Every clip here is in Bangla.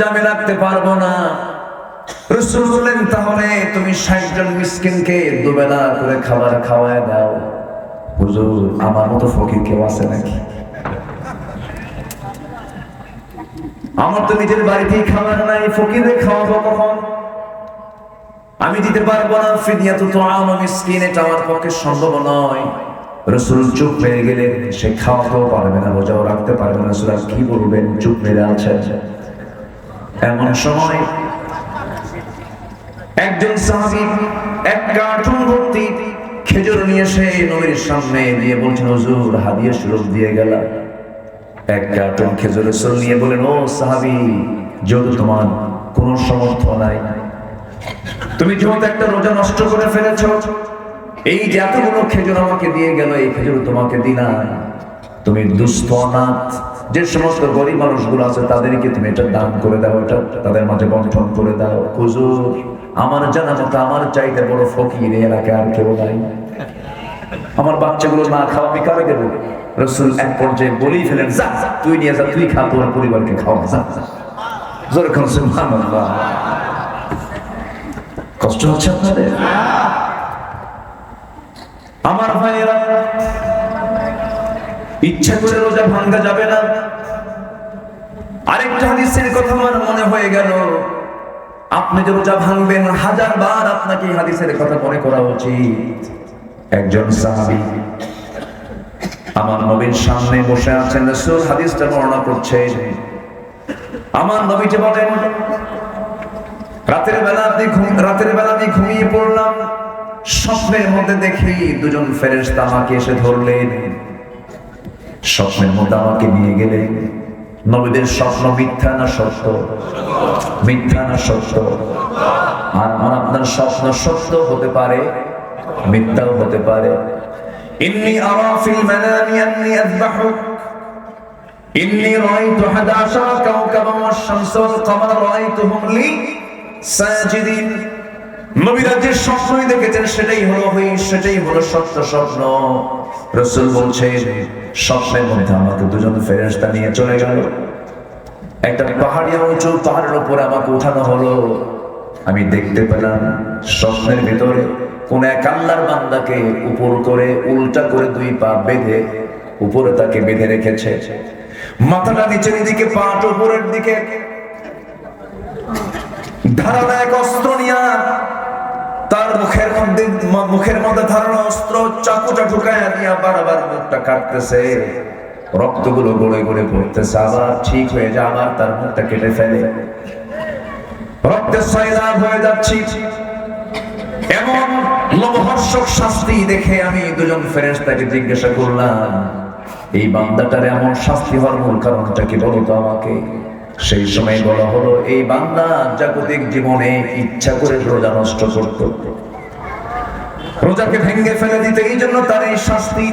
রোজা আমি রাখতে পারব না। রসুল বললেন, তাহলে তুমি ষাট জন মিসকিনকে দুবেলা করে খাবার খাওয়ায় দাও। হুজুর, আমার মতো ফকির কেউ আছে নাকি? আমার তো নিজের বাড়িতেই খাবার নাই, ফকিরে খাওয়াবো কখন? আমি দিতে পারব না ফিদিয়া তো আমার মিসকিন, এটা আমার পক্ষে সম্ভব নয়। রসুল চুপ মেরে গেলেন, সে খাওয়াতেও পারবে না, রোজাও রাখতে পারবে না। রসুল কি বলবেন? চুপ মেরে আছে এমন সময় একজন সাহাবী এক কার্টুন ভর্তি খেজুর নিয়ে এসে নবীর সামনে দিয়ে বলছেন, হুজুর, হাদিয়া স্বরূপ দিয়ে গেলাম। এক কার্টুন খেজুর রসুল নিয়ে বলেন ও সাহাবী, যেহেতু তোমার কোনো সমর্থ নাই, তুমি যেহেতু একটা রোজা নষ্ট করে ফেলেছ, এই যে এতগুলো খেজুর আমাকে দিয়ে গেল, এই খেজুর তোমাকে দিনা তুমি দুস্থ অনাথ যে সমস্ত গরিব মানুষগুলো আছে, তাদেরকে তুমি এটা দান করে দাও, এটা তাদের মাঝে বন্টন করে দাও। হুজুর, আমার জানা মতো আমার চাইতে বড় ফকির এলাকায় আর কেউ নাই। আমার বাচ্চাগুলো না খাওয়া আমি কারে দেবো রসুল এক পর্যায়ে বলেই ফেলেন, যা, তুই নিয়ে যা, তুই খা, তোর পরিবারকে খাওয়া, যা। জোরে কষ্ট হচ্ছে আপনাদের? আমার ভাইয়েরা ইচ্ছা করে রোজা ভাঙ্গা যাবে না। আরেকটা হাদিসের কথা আমার মনে হয়ে গেল। আপনি যে রোজা ভাঙবেন, হাজার বার আপনাকে হাদিসের কথা মনে করা উচিত। একজন সাহাবী আমার নবীর সামনে বসে আছেন, রাসূল হাদিসটা বর্ণনা করছেন। আমার নবীজি বলেন, রাতের বেলা আপনি রাতের বেলা আমি ঘুমিয়ে পড়লাম, স্বপ্নের মধ্যে দেখি দুজন ফেরেশতা আমাকে এসে ধরলেন। স্বপ্নের মধ্যে আমাকে নিয়ে গেলে। নবীদের স্বপ্ন মিথ্যা না সত্য? মিথ্যা না সত্য? আর আমার আপনার স্বপ্ন সত্য হতে পারে, মিথ্যাও হতে পারে। ইন্নি আরা মানামি আন্নি আযবাহুক ইন্নি কাওকাবা ওয়াশ-শামস ওয়াল-কমার লি সাজিদিন। স্বপ্নই দেখেছেন, সেটাই হলো সেটাই হলো সত্য স্বপ্ন। রসুল বলছেন, স্বপ্নের মধ্যে আমাকে দুজন ফেরেশতা নিয়ে চলে গেল। একটা পাহাড়ি পাহাড়ের উপরে আমাকে উঠানো হলো। আমি দেখতে পেলাম স্বপ্নের ভিতরে কোন এক আল্লাহর বান্দাকে উপর করে, উল্টা করে দুই পা বেঁধে উপরে তাকে বেঁধে রেখেছে। মাথাটা নিচের দিকে, পাট উপরের দিকে। ধারালো এক অস্ত্র নিয়া তার মুখের মধ্যে মুখের মধ্যে ধারালো অস্ত্র চাকুটা ঢুকায় দিয়া বারবার মুখটা কাটতেছে। রক্তগুলো গড়ে গড়ে পড়তেছে। আবার ঠিক হয়ে যায়, আবার তার মুখটা কেটে ফেলে। রক্তের হয়ে যাচ্ছি। এমন লোমহর্ষক শাস্তি দেখে আমি দুজন ফেরেশতাকে জিজ্ঞাসা করলাম, এই বান্দাটার এমন শাস্তি হওয়ার মূল কারণটা কি বলো তো আমাকে? সেই সময় বলা হলো, এই বান্দা জাগতিক জীবনে ইচ্ছা করে রোজা নষ্ট করত। রোজাকে ভেঙে ফেলে দিতে এই জন্য তার এই শাস্তি।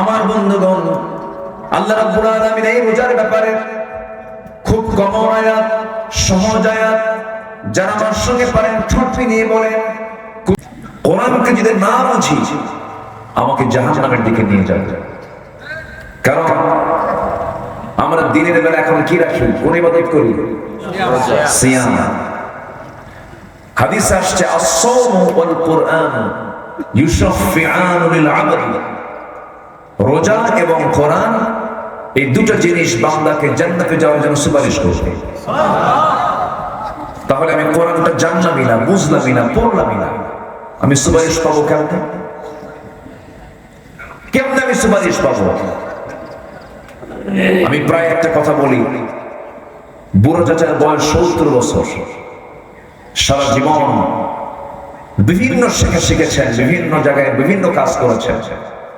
আমার বন্ধুগণ, আল্লাহ রাব্বুল এই রোজার ব্যাপারে খুব কম আয়াত সহজ আয়াত, যারা আমার সঙ্গে পারেন ঠোঁট নিয়ে বলেন, কোরআনকে যদি না বুঝি, আমাকে জাহান্নামের দিকে নিয়ে যাবে। কারণ আমরা দিনের বেলা এখন কি রাখি কোন ইবাদত করি? সিয়াম। হাদিস আসছে, আস-সাওমু ওয়াল কুরআন ইউশাফিআন লিল আবদ রোজা এবং কোরআন, এই দুটো জিনিস বান্দাকে জান্নাতে যাওয়ার জন্য সুপারিশ করবে। তাহলে আমি কোরআনটা জানলামই না, বুঝলামই না, পড়লামই না। আমি সুপারিশ পাবো কেমন? কেমন আমি সুপারিশ পাবো? আমি প্রায় একটা কথা বলি। বুড়ো চাচার বয়স সত্তর বছর। সারা জীবন বিভিন্ন শেখা শিখেছেন, বিভিন্ন জায়গায় বিভিন্ন কাজ করেছেন।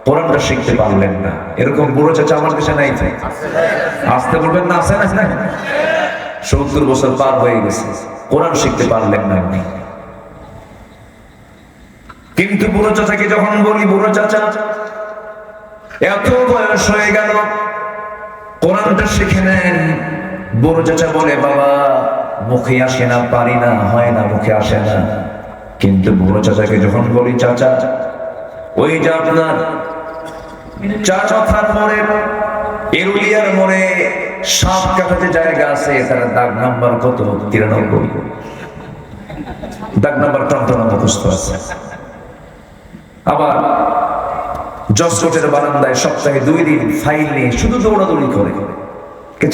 কোরআনটা শিখতে পারলেন না। এরকম বুড়ো চাচা আমার দেশে নাই আসতে বলবেন না আসে না? সত্তর বছর পার হয়ে গেছে। কোরআন শিখতে পারলেন না আপনি। কিন্তু বুড়ো চাচাকে যখন বলি, বুড়ো চাচা, এত বয়স হয়ে গেল কোরআনটা শিখে নেন। বুড়ো চাচা বলে, বাবা, মুখে আসে না, পারি না, হয় না, মুখে আসে না। কিন্তু বড় চাচাকে যখন বলি, চাচা, ওই যে আপনার চার মাথার মোড়ে, এরুলিয়ার মোড়ে কাঠা যে জায়গা আছে, তার দাগ নাম্বার কত? তিরানব্বই। দাগ নাম্বার টন্টনা মুখস্থ আছে। আবার জসকোটের বারান্দায় সপ্তাহে দুই দিন ফাইল নিয়ে শুধু দৌড়াদৌড়ি করে। কে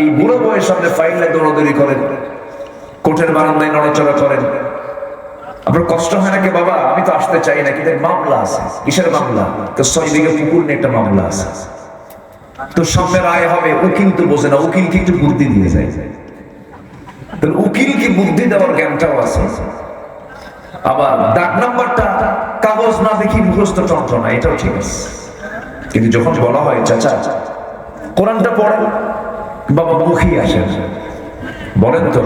এই বুড়ো বয়স সামনে ফাইল নিয়ে দৌড়াদৌড়ি করেন। কোর্টের বারান্দায় নড়াচড়া করেন। আপনার কষ্ট হয় নাকি বাবা? আমি তো আসতে চাই না কিন্তু মামলা আছে। কিসের মামলা? তো ছয় বিঘা পুকুর নিয়ে একটা মামলা আছে। তো সামনে রায় হবে, উকিল তো বোঝে না উকিলকে একটু বুদ্ধি দিয়ে যায়? তাহলে উকিলকে বুদ্ধি দেওয়ার জ্ঞানটাও আছে? আবার ডাক নাম্বারটা কাগজ না দেখি মুখস্থ টন্টনা এটাও ঠিক আছে। কিন্তু যখন বলা হয়, চাচা, কোরআনটা পড়েন বাবা মুখেই আসেন বলেন তো,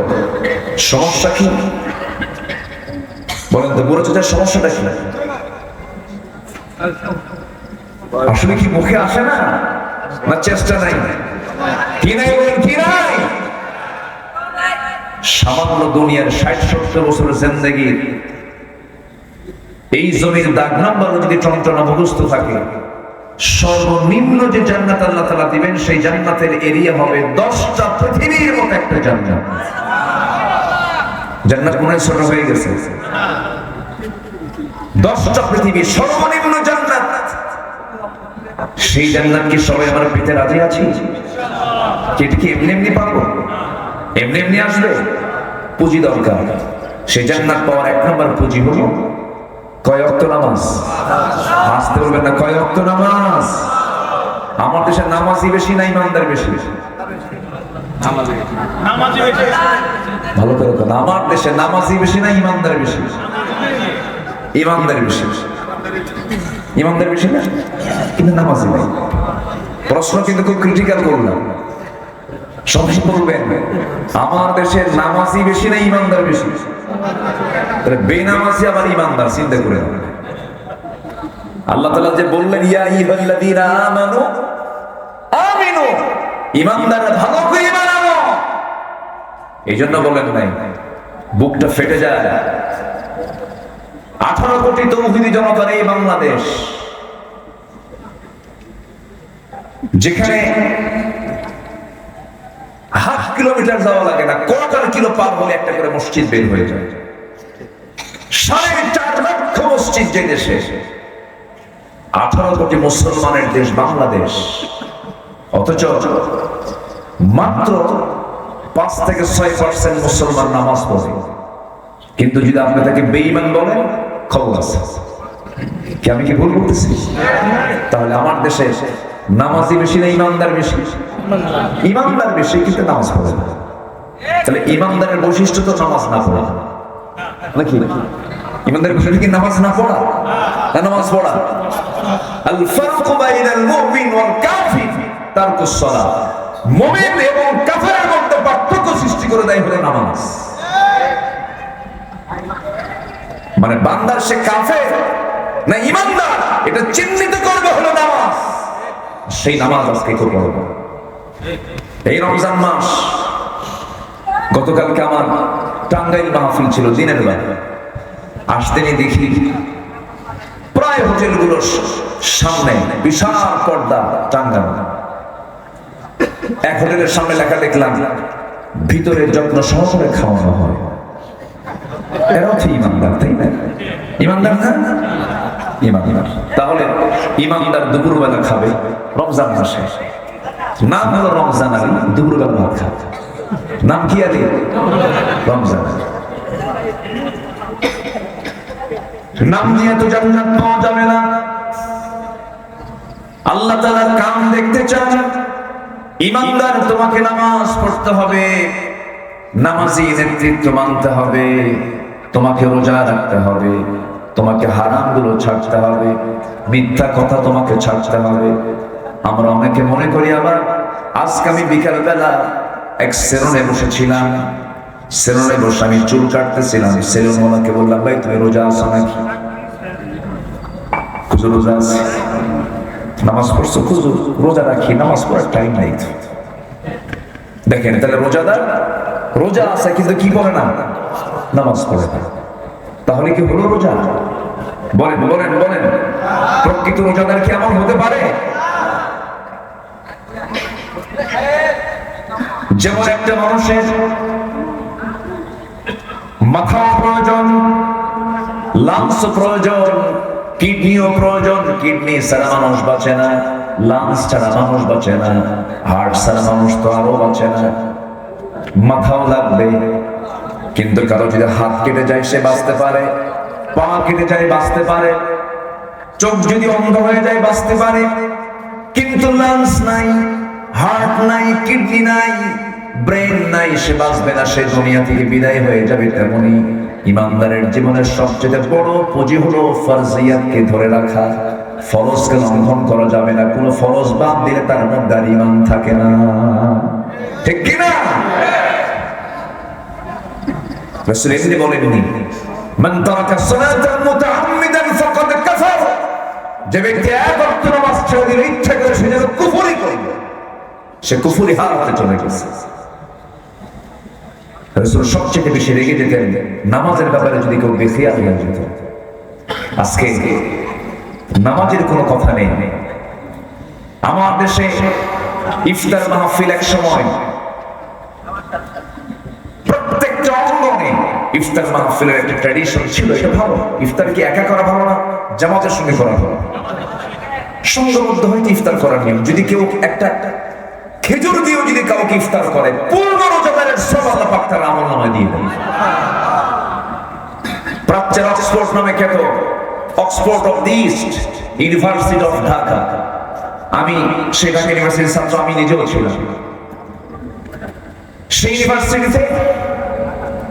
সমস্যা কি? বলেন তো বুড়ো চাচার সমস্যাটা কি? আসলে কি মুখে আসে না? না চেষ্টা নাই? কি নাই বলেন, কি নাই? সামান্য দুনিয়ার ষাট সত্তর বছরের জিন্দগির এই জমির দাগ নাম্বার যদি টনটনা মুখস্থ থাকে, সর্বনিম্ন যে জান্নাত আল্লাহ তালা দিবেন, সেই জান্নাতের এরিয়া হবে দশটা পৃথিবীর মতো একটা জান্নাত। জান্নাত মনে ছোট হয়ে গেছে। দশটা পৃথিবী সর্বনিম্ন জান্নাত। সেই জান্নাত কি সবাই আমার পেতে রাজি আছি? এটা কি এমনি এমনি পাবো? এমনি এমনি আসবে? পুঁজি দরকার। সেই জান্নাত পাওয়ার এক নম্বর পুঁজি হলো কয় অক্ত নামাজ? আসতে বলবেন না কয় অক্ত নামাজ? আমার দেশে নামাজই বেশি না ইমানদার বেশি? ভালো করে কথা আমার দেশে নামাজই বেশি না ইমানদার বেশি? ইমানদার বেশি। ইমানদার বেশি না? কিন্তু নামাজই নাই প্রশ্ন কিন্তু খুব ক্রিটিক্যাল করলাম। সবাই বলবেন আমার দেশের নামাজই বেশি না ইমানদার বেশি? তাহলে বেনামাজি আবার ইমানদার, চিন্তা করে আল্লাহ তাআলা যে বললেন এই জন্য নাই, বুকটা ফেটে যায়। আঠারো কোটি তৌহিদি জনতার এই বাংলাদেশ, যেখানে হাফ কিলোমিটার যাওয়া লাগে না, কোয়ার্টার কিলো পার হলে একটা করে মসজিদ বের হয়ে যায়। সাড়ে চার লক্ষ মসজিদ যে দেশে, আঠারো কোটি মুসলমানের দেশ বাংলাদেশ। অথচ মাত্র পাঁচ থেকে ছয় পার্সেন্ট মুসলমান নামাজ পড়ে। কিন্তু যদি আপনি তাকে বেঈমান বলেন, খবর আছে। কি আমি কি ভুল করতেছি তাহলে আমার দেশে নামাজি বেশি না ইমানদার বেশি? ইমানদার বেশি, কিন্তু নামাজ পড়ে না। তাহলে ইমানদারের বৈশিষ্ট্য তো নামাজ না পড়া। নাকি? ইমানদারের বৈশিষ্ট্য কি নামাজ না পড়া? না নামাজ পড়া? আল ফারকু বাইনাল মুমিন ওয়াল কাফির তারকুস সালাত। মুমিন এবং কাফেরের মধ্যে পার্থক্য সৃষ্টি করে দেয় হলো নামাজ। মানে বান্দার সে কাফের না ইমানদার, এটা চিহ্নিত করবে হলো নামাজ। সেই নামাজ আজকে কেউ পড়ব এই রমজান মাস, গতকালকে আমার টাঙ্গাইল মাহফিল ছিল দিনের বেলা আসতেনি দেখি। প্রায় হোটেলগুলোর সামনে বিশাল পর্দা টাঙ্গানো এক হোটেলের সামনে লেখা দেখলাম ভিতরে যত্ন সহকারে খাওয়ানো হয়। ইমানদার, তাই না? ইমানদার ইমানদার। তাহলে দুপুরবেলা খাবে রমজান আলী, দুপুরবেলা ভাত খাবে। নাম কি আলী? রমজান আলী। নাম নিয়ে তো জান্নাত পাওয়া যাবে না। আল্লাহ তাআলার কাম দেখতে চান। ইমানদার তোমাকে নামাজ পড়তে হবে। নামাজি নেতৃত্ব মানতে হবে। তোমাকে রোজা রাখতে হবে। তোমাকে হারামগুলো ছাড়তে হবে। মিথ্যা কথা তোমাকে ছাড়তে হবে। আমরা অনেকে মনে করি আবার, আজকে আমি বিকাল বেলা এক সেলুনে বসেছিলাম। সেলুনে বসে আমি চুল কাটতেছিলাম। সেলুনওয়ালাকে বললাম, ভাই, তুমি রোজা আসো নাকি? খুজুর রোজা আছে। নামাজ পড়ছো? খুজুর রোজা রাখি, নামাজ পড়ার টাইম নাই দেখেন, তাহলে রোজাদার রোজা আছে, কিন্তু কি করে না? নামাজ পড়ে না। তাহলে কি হলো রোজা? বলেন বলেন বলেন। প্রকৃত রোজাদার কি এমন হতে পারে? যেমন একটা মানুষের মাথা প্রয়োজন, লাংস প্রয়োজন, কিডনিও প্রয়োজন, কিডনি ছাড়া মানুষ বাঁচে না, লাংস ছাড়া মানুষ বাঁচে না, হার্ট ছাড়া মানুষ তো আরও বাঁচে না। মাথাও লাগবে, কিন্তু কারও যদি হাত কেটে যায়, সে বাঁচতে পারে, পা কেটে যায়, বাঁচতে পারে। চোখ যদি অন্ধ হয়ে যায়, বাঁচতে পারে। কিন্তু লাংস নাই, হার্ট নাই, কিডনি নাই ব্রেন নাই, সে বাঁচবে না, সে দুনিয়া থেকে বিদায় হয়ে যাবে তেমনি ইমানদারের জীবনের সবচেয়ে বড় পুঁজি হলো ফরজিয়াতকে ধরে রাখা। ফরজকে লঙ্ঘন করা যাবে না, কোনো ফরজ বাদ দিলে তার মধ্যে আর ইমান থাকে না। ঠিক কিনা? রাসূল সে কুফরি কুফরি হারাতে চলে গেছে। রাসূল সবচেয়ে বেশি রেগে যেতেন, নামাজের ব্যাপারে যদি কেউ বেখিয়াল হয়ে যেত। আজকে নামাজের কোনো কথা নেই। আমার দেশে ইফতার মাহফিল এক সময় ইফতার মাহফিলের একটা ট্র্যাডিশন ছিল, এটা ভালো। ইফতার কি একা করা ভালো না? জামাতের সঙ্গে করা ভালো। সংঘবদ্ধ হইতে ইফতার করার নিয়ম। যদি কেউ একটা খেজুর দিয়েও যদি কাউকে ইফতার করে, পূর্ণ আমল নামায় দিয়ে প্রাচ্যের অক্সফোর্ড নামে খ্যাত Oxford of the East, University of Dhaka. আমি ইউনিভার্সিটির ছাত্র, আমি নিজেও ছিলাম। সেই ইউনিভার্সিটিতে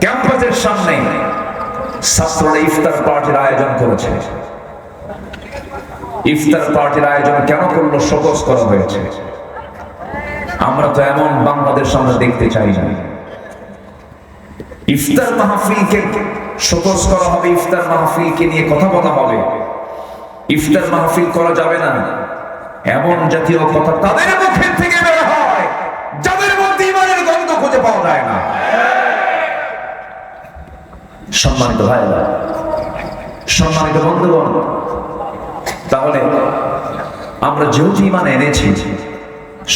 ক্যাম্পাসের সামনে ছাত্ররা ইফতার পার্টির আয়োজন করেছে। ইফতার পার্টির আয়োজন কেন করল শোকস করা হয়েছে। আমরা তো এমন বাংলাদেশ আমরা দেখতে চাই না। ইফতার মাহফিলকে শোকস করা হবে, ইফতার মাহফিলকে নিয়ে কথা বলা হবে। ইফতার মাহফিল করা যাবে না। এমন জাতীয় কথা তাদের মুখের থেকে বের হয়, যাদের মধ্যে ইমানের গন্ধ খুঁজে পাওয়া যায় না। সম্মানিত ভাইরা সম্মানিত বন্ধুগণ, তাহলে আমরা যেহেতু ইমান এনেছি,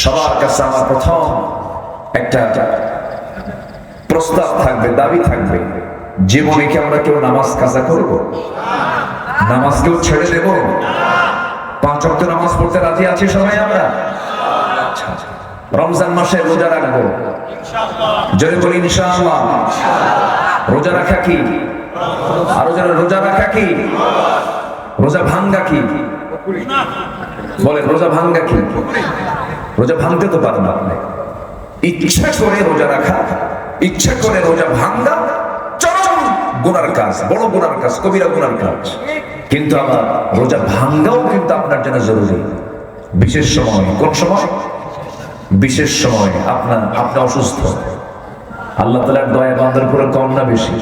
সবার কাছে আমার প্রথম একটা প্রস্তাব থাকবে, দাবি থাকবে, জীবনে কি আমরা কেউ নামাজ কাজা করব? নামাজ কেউ ছেড়ে দেব? পাঁচ অক্ট নামাজ পড়তে রাজি আছি সবাই আমরা। রমজান মাসে রোজা রাখব। জয় বলি ইনশাআল্লাহ। রোজা রাখা কি? আরও যারা রোজা রাখা কি? রোজা ভাঙ্গা কি? বলেন, রোজা ভাঙ্গা কি? রোজা ভাঙতে তো পারেন আপনি ইচ্ছা করে রোজা রাখা। ইচ্ছা করে রোজা ভাঙ্গা চরম গুনার কাজ, বড় গুনার কাজ, কবিরা গুনার কাজ। কিন্তু আবার রোজা ভাঙ্গাও কিন্তু আপনার জন্য জরুরি। বিশেষ সময়, কোন সময়? বিশেষ সময় আপনার, আপনি অসুস্থ। আল্লাহ তালার দয়া বান্দার করে কম না বেশি?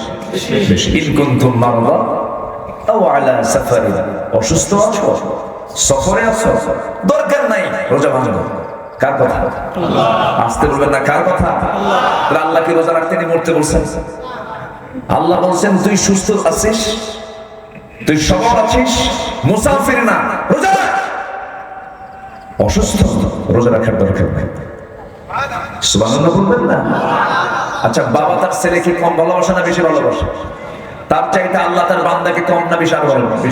অসুস্থ আছো? সফরে আছো? দরকার নাই রোজা ভাঙো কার কথা? আসতে বলবেন না, কার কথা? আল্লাহ রোজা রাখতে মরতে বলছেন? আল্লাহ বলছেন, তুই সুস্থ আছিস? তুই সবল আছিস? মুসাফির না, রোজা অসুস্থ, রোজা রাখার দরকার বলবেন না? আচ্ছা বাবা তার ছেলেকে কম ভালোবাসে না বেশি ভালোবাসে? তার চাইতে আল্লাহ তার বান্দাকে কম না বেশি আরও ভালোবাসে?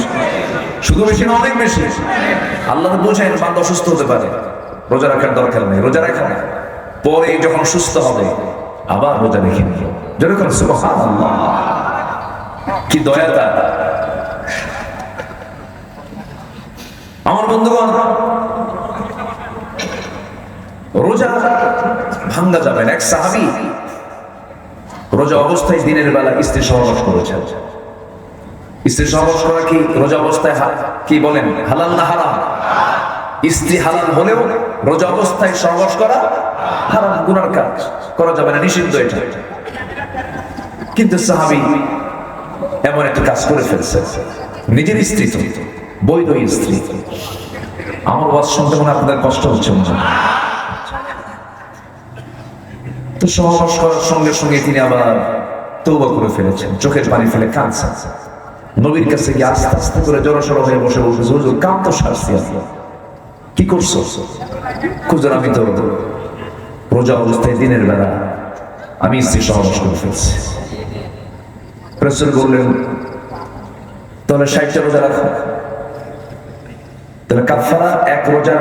শুধু বেশি না, অনেক বেশি। আল্লাহ তো বোঝায় না বান্দা অসুস্থ হতে পারে। রোজা রাখার দরকার নেই, রোজা রাখা পরে যখন সুস্থ হবে, আবার রোজা রেখে কি দয়া তার। আমার বন্ধুগণ, রোজা ভাঙ্গা যাবে এক সাহাবি রোজা অবস্থায় দিনের বেলা স্ত্রী সহবাস করেছেন। স্ত্রী সহবাস করা কি? রোজা অবস্থায় কি বলেন? হালাল না হারাম? স্ত্রী হালাল হলেও রোজা অবস্থায় সহবাস করা হারাম, গুনার কাজ। করা যাবে না, নিষিদ্ধ এটা। কিন্তু সাহাবি এমন একটা কাজ করে ফেলছে। নিজের স্ত্রী তো, বৈধ স্ত্রী। আমার ওয়াজ শুনতে মনে আপনাদের কষ্ট হচ্ছে মনে তো সহবাস করার সঙ্গে সঙ্গে তিনি আবার তৌবা করে ফেলেছেন। চোখের পানি ফেলে কাঁদছেন। নবীর কাছে গিয়ে আস্তে আস্তে করে জড়সড় হয়ে বসে বসে হুজুর কাম তো সারছি আপনি কি করছ? খুঁজুর আমি তো রোজা অবস্থায় দিনের বেলা আমি স্ত্রী সহবাস করে ফেলছি। বললেন, তাহলে ষাটটা রোজা রাখো। তাহলে কাফারা এক রোজার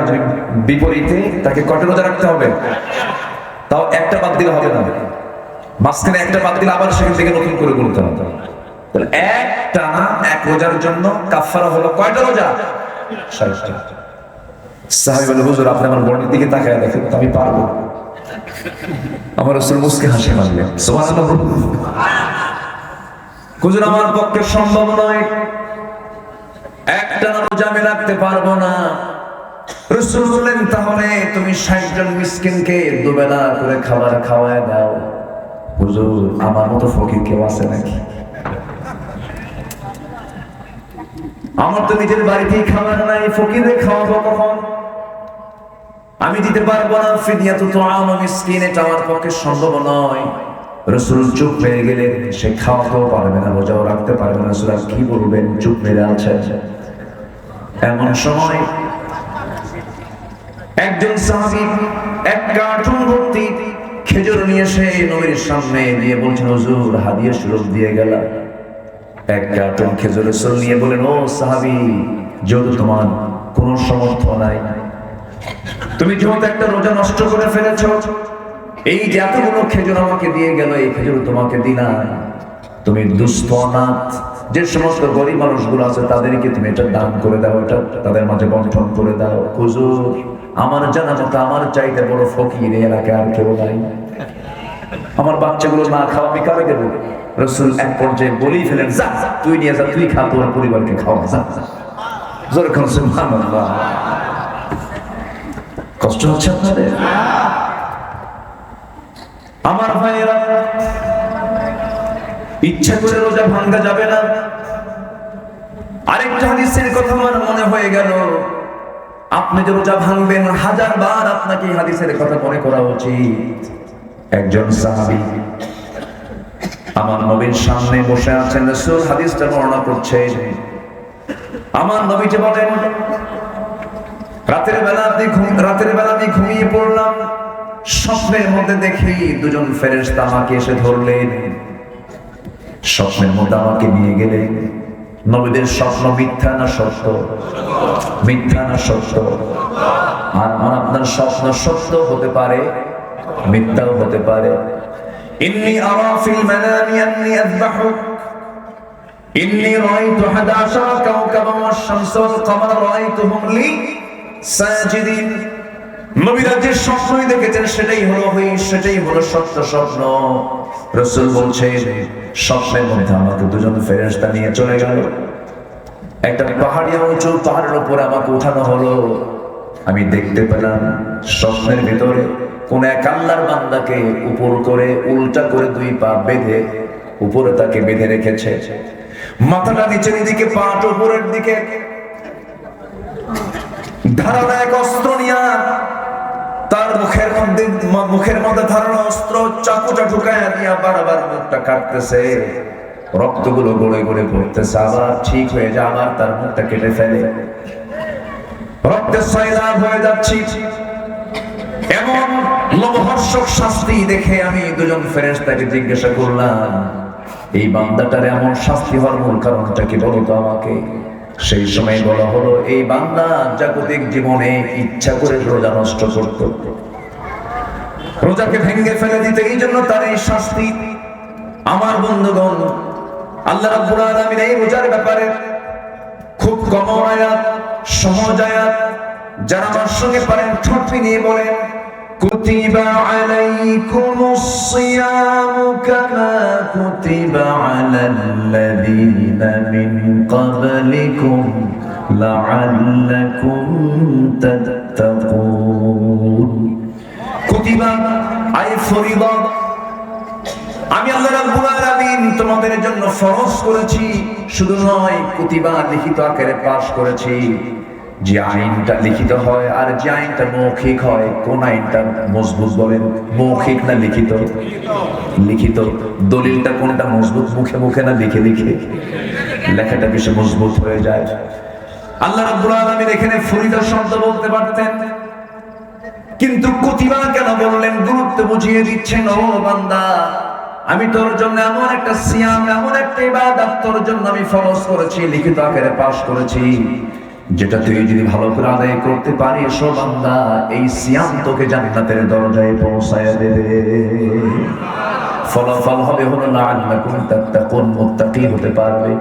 বিপরীতে তাকে কটা রোজা রাখতে হবে? তাও একটা বাদ দিলে হবে না। মাঝখানে একটা বাদ দিলে আবার সেখান থেকে নতুন করে গুনতে হবে। তাহলে এক টানা এক রোজার জন্য কাফারা হলো কয়টা রোজা? ষাটটা। বলে, হুজুর, আপনি আমার বডির দিকে তাকায় দেখেন আমি পারব আমার রসুল মুসকে হাসি হুজুর, আমার পক্ষে সম্ভব নয়। একটা রোজা আমি রাখতে পারব না। রসুল বললেন, তাহলে তুমি ষাট জন মিসকিনকে দুবেলা করে খাবার খাওয়ায় দাও। হুজুর, আমার মতো ফকির কেউ আছে নাকি? আমার তো নিজের বাড়িতেই খাবার নাই, ফকিরে খাওয়াবো কখন? আমি দিতে পারব না ফিদিয়া তো আম এটা আমার পক্ষে সম্ভব নয়। রসুল চুপ সে খাওয়াতেও পারবে না, রোজাও রাখতে পারবে না। কি বলবেন, চুপ মেরে আছে। এমন সময় একজন সাহাবী এক কার্টুন ভর্তি খেজুর নিয়ে সে নবীর সামনে দিয়ে বলছেন, হুজুর, হাদিয়া স্বরূপ দিয়ে গেলাম। এক কার্টুন খেজুরের সোল নিয়ে বলেন ও সাহাবি, যেহেতু তোমার কোনো সমর্থ নাই, তুমি যেহেতু একটা রোজা নষ্ট করে ফেলেছ, এই যে এতগুলো খেজুর আমাকে দিয়ে গেল, এই খেজুর তোমাকে দিলাম। তুমি দুস্থ, অনাথ, যে সমস্ত গরিব মানুষগুলো আছে, তাদেরকে তুমি এটা দান করে দাও, এটা তাদের মাঝে বন্টন করে দাও। হুজুর, আমার জানা মতো আমার চাইতে বড় ফকির এলাকায় আর কেউ নাই। আমার বাচ্চাগুলো না খাওয়া আমি কারে দেবো? রসুল এক পর্যায়ে বলেই ফেলেন, যা, তুই নিয়ে যা, তুই খা, তোর পরিবারকে খাওয়া, যা জোরে খান সুবহানাল্লাহ। কষ্ট হচ্ছে আপনাদের? আমার ভাইয়েরা, ইচ্ছা করে রোজা ভাঙ্গা যাবে না। আরেকটা হাদিসের কথা আমার মনে হয়ে গেল। আপনি যে রোজা ভাঙবেন হাজার বার আপনাকে হাদিসের কথা মনে করা উচিত। একজন সাহাবী আমার নবীর সামনে বসে আছেন রাসূল, হাদিসটা বর্ণনা করছেন। আমার নবীজি বলেন, রাতের বেলা ঘুম, রাতের বেলা আমি ঘুমিয়ে পড়লাম, স্বপ্নের মধ্যে দেখি দুজন ফেরেশতা আমাকে এসে ধরলেন। স্বপ্নের মধ্যে আমাকে নিয়ে গেলেন নবীদের স্বপ্ন মিথ্যা না সত্য? মিথ্যা না সত্য? আর আমার আপনার স্বপ্ন সত্য হতে পারে, মিথ্যাও হতে পারে। ইন্নি আরা ফিল মানামি আন্নি আযবাহুক ইন্নি রাআইতু 11 কাওকাবা ওয়াশ-শামস ওয়াল-কমার রাআইতুহুম লি সাজিদিন নবীরা যে স্বপ্নই দেখেছেন, সেটাই হলো সেটাই হলো সত্য স্বপ্ন। রসুল বলছেন, স্বপ্নের মধ্যে আমাকে দুজন ফেরেশতা নিয়ে চলে গেল। একটা পাহাড়ি উঁচু পাহাড়ের উপরে আমাকে উঠানো হলো। আমি দেখতে পেলাম স্বপ্নের ভিতরে কোন এক আল্লাহর বান্দাকে উপর করে, উল্টা করে দুই পা বেঁধে উপরে তাকে বেঁধে রেখেছে। মাথাটা নিচের দিকে পাট উপরের দিকে। ধারালো এক অস্ত্র তার মুখের মধ্যে মুখের মধ্যে অস্ত্র চাকুটা মুখটা কাটতেছে। রক্তগুলো গড়ে গড়ে ঠিক হয়ে যায়, আবার তার কেটে ফেলে। রক্তের সয়লাভ হয়ে যাচ্ছি। এমন লোমহর্ষক শাস্তি দেখে আমি দুজন ফেরেশতাকে জিজ্ঞাসা করলাম, এই বান্দাটার এমন শাস্তি হওয়ার মূল কারণটা কি বলতো আমাকে? সেই সময় বলা হলো, এই বান্দা জাগতিক জীবনে ইচ্ছা করে রোজা নষ্ট করত। রোজাকে ভেঙে ফেলে দিতে এই জন্য তার এই শাস্তি। আমার বন্ধুগণ, আল্লাহ রাব্বুল আলামিন এই রোজার ব্যাপারে খুব কম আয়াত, সহজ আয়াত, যারা আমার সঙ্গে পারেন ঠোঁট নিয়ে বলেন كتب عليكم الصيام كما كتب على الذين من قبلكم لعلكم تتقون كتب أي فرض আমি আল্লাহ রাব্বুল আলামিন তোমাদের জন্য ফরজ করেছি শুধু নয় কুতিবা লিখিত আকারে পাশ করেছি যে আইনটা লিখিত হয় আর যে আইনটা মৌখিক হয়, কোন আইনটা মজবুত বলেন? মৌখিক না লিখিত? লিখিত। দলিলটা কোনটা মজবুত, মুখে মুখে না লিখে লিখে? লেখাটা বেশি মজবুত হয়ে যায়। আল্লাহ রাব্বুল আলামিন এখানে ফরিদা শব্দ বলতে পারতেন। কিন্তু কুতিবা কেন বললেন? গুরুত্ব বুঝিয়ে দিচ্ছেন, ও বান্দা। আমি তোর জন্য এমন একটা সিয়াম, এমন একটা ইবাদত তোর জন্য আমি ফরজ করেছি, লিখিত আকারে পাশ করেছি। যেটা তুই যদি ভালো করে আদায় করতে পারিস বান্দা, এই সিয়াম তোকে জান্নাতের দরজায় পৌঁছায় দেবে। ফলাফল হবে হলো লাআল্লাকুম তাত্তাকুন, মুত্তাকি হতে পারবে।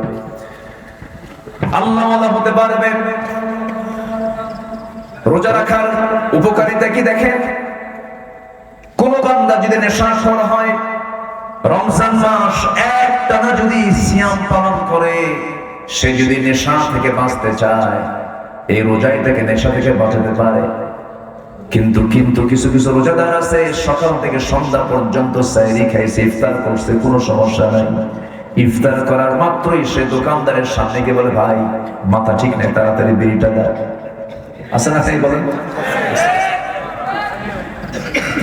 হতে পারবে। রোজা রাখার উপকারিতা কি দেখেন কোন বান্দা যদি নেশা করা হয়, রমজান মাস এক টানা যদি সিয়াম পালন করে সে যদি নেশা থেকে বাঁচতে চায়, এই রোজাই থেকে নেশা থেকে বাঁচাতে পারে। কিন্তু কিন্তু কিছু কিছু রোজাদার আছে, সকাল থেকে সন্ধ্যা পর্যন্ত সাইরি খাইছে, ইফতার করছে, কোনো সমস্যা নাই। ইফতার করার মাত্রই সে দোকানদারের সামনে গিয়ে বলে, ভাই, মাথা ঠিক নেই, তাড়াতাড়ি বিড়িটা দেয় আছে না তাই বলেন?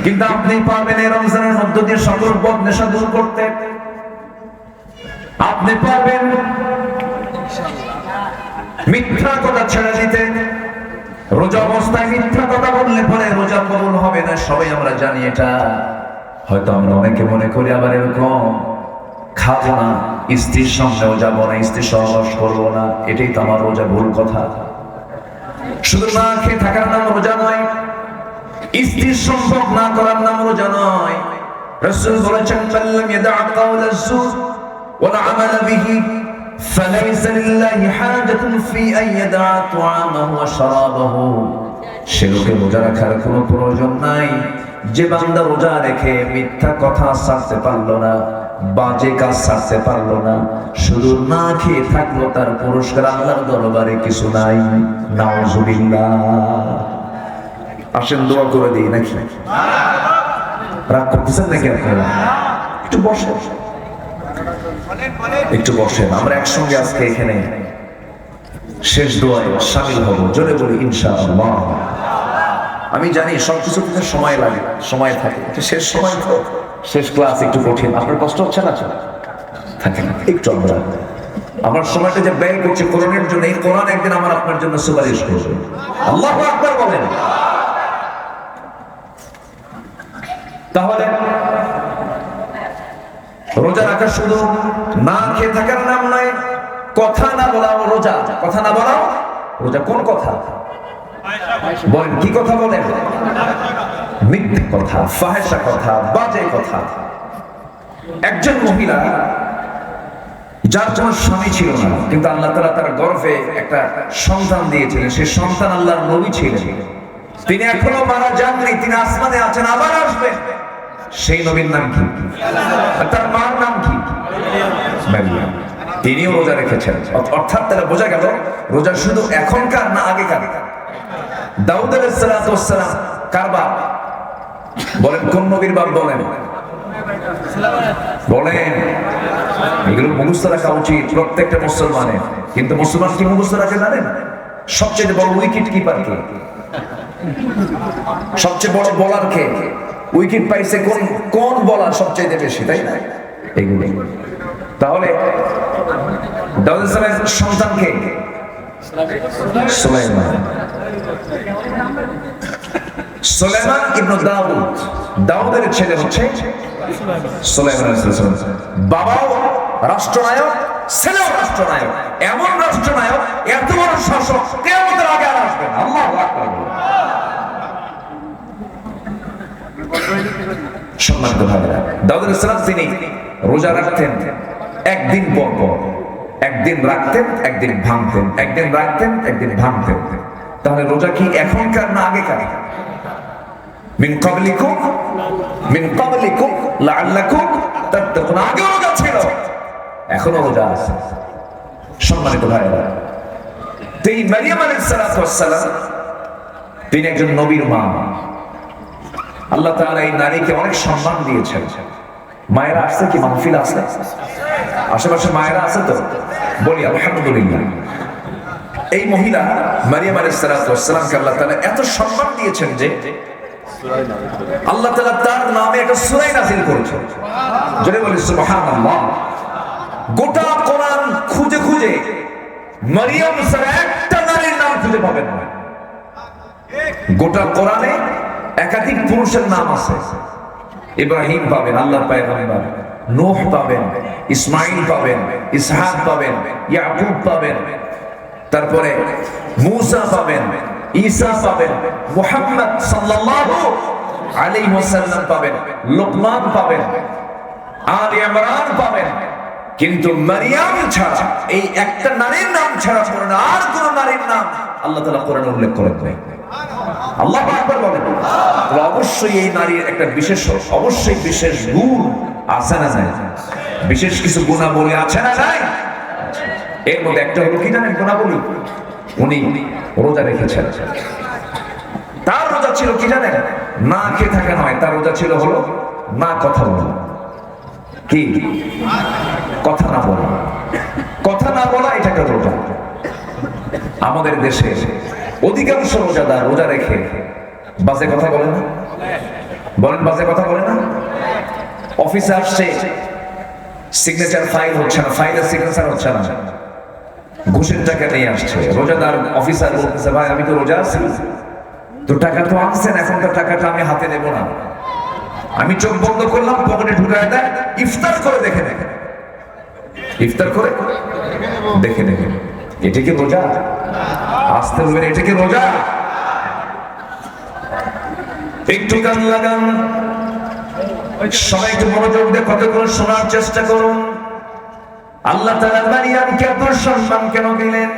কিন্তু আপনি পারবেন এই রমজানের মধ্য দিয়ে সকল পথ নেশা দূর করতে। আপনি পারবেন মিথ্যা কথা ছেড়ে দিতে। রোজা অবস্থায় মিথ্যা কথা বললে পরে রোজা কবুল হবে না, সবাই আমরা জানি এটা। হয়তো আমরা অনেকে মনে করি আবার এরকম, খাব না, স্ত্রীর সঙ্গেও যাব না, স্ত্রীর সহবাস করব না, এটাই তো আমার রোজা ভুল কথা। শুধু না খেয়ে থাকার নাম রোজা নয়, স্ত্রীর সম্পর্ক না করার নাম রোজা নয়। রসুল বলেছেন মাল্লাম ইয়াদা কাওলা যুর ওয়া আমালা বিহি فليس لله حاجة في أن يدع طعامه وشرابه সে লোকে রোজা রাখার কোনো প্রয়োজন নাই যে বান্দা রোজা রেখে মিথ্যা কথা ছাড়তে পারলো না বাজে কাজ ছাড়তে পারলো না শুধু না খেয়ে থাকলো তার পুরস্কার আল্লাহর দরবারে কিছু নাই নাউজুবিল্লাহ আসেন দোয়া করে দিই নাকি রাগ করতেছেন নাকি আপনারা একটু বসেন একটু বসেন, আমরা একসঙ্গে আজকে এখানে শেষ দোয়ায় সামিল হব। জোরে বলি, ইনশাআল্লাহ। আমি জানি সব কিছু সময় লাগে, সময় থাকে শেষ সময় তো শেষ ক্লাস একটু কঠিন। আপনার কষ্ট হচ্ছে না? থাকে না, একটু আমরা। আমার সময়টা যে ব্যয় করছি, কোরআনের জন্য, এই কোরআন একদিন আমার আপনার জন্য সুপারিশ করবে। আল্লাহ আকবার বলেন। তাহলে রোজা রাখা শুধু না খেয়ে থাকার নাম নয়, কথা না বলাও রোজা। কথা না বলাও রোজা। কোন কথা? বলেন, কি কথা বলেন? মিথ্যে কথা ফাহেসা কথা, বাজে কথা। একজন মহিলা, যার কোনো স্বামী ছিল না, কিন্তু আল্লাহ তালা তার গর্ভে একটা সন্তান দিয়েছিলেন। সেই সন্তান আল্লাহর নবী ছিলেন। তিনি এখনও মারা যাননি, তিনি আসমানে আছেন, আবার আসবেন। সেই নবীর নাম কি? তার মার নাম কি? মারিয়াম। তিনিও রোজা রেখেছেন। অর্থ- অর্থাৎ তাহলে বোঝা গেল, রোজা শুধু এখনকার না আগেকার? দাউদ আলাইসালাম কার বাপ? বলেন, কোন নবীর বাপ বলেন? বলেন। এগুলো মুখস্থ রাখা উচিত প্রত্যেকটা মুসলমানের। কিন্তু মুসলমান কি মুখস্থ রাখে জানেন? সবচেয়ে বড় উইকেট কিপার কে সবচেয়ে বড় বলার কে? উইকেট পাইছে কোন কোন বলার সবচেয়ে বেশি তাই না? এগুলো। তাহলে দাউদ সালামের সন্তান কে? সুলাইমান। সুলাইমান ইবনে দাউদ। দাউদের ছেলে হচ্ছে সুলাইমান আলাইহিস সালাম। বাবাও রাষ্ট্রনায়ক ছেলেও রাষ্ট্রনায়ক। এমন রাষ্ট্রনায়ক এত বড় শাসক কিয়ামতের আগে আর আসবে না। আল্লাহু আকবার সম্মানিত ভাইরা দাউদ আলাইহিস সালাম তিনি রোজা রাখতেন একদিন পর পর। একদিন রাখতেন, একদিন ভাঙতেন, একদিন রাখতেন, একদিন ভাঙতেন। তাহলে রোজা কি এখনকার না আগেকার? মিন মিন আগেও রোজা ছিল, এখনও রোজা আছে। সম্মানিত ভাইরা মারিয়াম তিনি একজন নবীর মা। আল্লাহ তাআলা এই নারীকে অনেক সম্মান দিয়েছেন। মায়েরা আসছে কি? মাহফিল আছে? আশেপাশে মায়েরা আছে তো? বলি, আলহামদুলিল্লাহ। এই মহিলা মারিয়াম আলাইহিস সালাতু ওয়াস সালামকে আল্লাহ তাআলা এত সম্মান দিয়েছেন যে আল্লাহ তাআলা তার নামে একটা সূরা নাযিল করেছেন। জোরে বলি, সুবহানাল্লাহ। গোটা কোরআন খুঁজে খুঁজে মারিয়াম ছাড়া একটা নারীর নাম খুঁজে পাবেন না। গোটা কোরআনে একাধিক পুরুষের নাম আছে। ইব্রাহিম পাবেন আল্লাহ পায়গাম্বার। নূহ পাবেন ইসমাইল পাবেন, ইসহাক পাবেন, ইয়াকুব পাবেন। তারপরে মূসা পাবেন, ঈসা পাবেন, মুহাম্মদ সাল্লাল্লাহু আলাইহি ওয়াসাল্লাম পাবেন, লোকমান পাবেন, আলী ইমরান পাবেন। কিন্তু মারিয়াম ছাড়া, এই একটা নারীর নাম ছাড়া আর কোন নারীর নাম আল্লাহ তাআলা কোরআনে উল্লেখ করেন নাই। আল্লাহ আকবার বলেন অবশ্যই এই নারীর একটা বিশেষ, অবশ্যই বিশেষ গুণ আছে না নাই? বিশেষ কিছু গুণাবলী আছে না এর মধ্যে একটা হলো কি জানেন গুণাবলী? উনি রোজা রেখেছেন। তার রোজা ছিল কি জানেন? না খেয়ে থাকা নয়, তার রোজা ছিল হলো না কথা বলা। কি? কথা না বলা। কথা না বলা এটা একটা রোজা। আমাদের দেশে অধিকাংশ রোজাদার রোজা রেখে বাজে কথা বলে না? বলেন, বাজে কথা বলে না? অফিসে আসছে সিগনেচার ফাইল হচ্ছে না ফাইলের সিগনেচার হচ্ছে না। ঘুষের টাকা নিয়ে আসছে। রোজাদার অফিসার বলতেছে, ভাই, আমি তো রোজা আছি। তো টাকা তো আনছেন, এখন তো টাকাটা আমি হাতে নেব না। আমি চোখ বন্ধ করলাম, পকেটে ঢুকায় দেয়, ইফতার করে দেখে দেখে ইফতার করে? দেখে দেখে এটা কি রোজা? আসতে বলবেন এটা কি রোজা? একটু কান লাগান। সবাই একটু মনোযোগ দিয়ে কতক্ষণ শোনার চেষ্টা করুন। আল্লাহ তালা মারিয়ামকে আপনার সম্মান কেন দিলেন?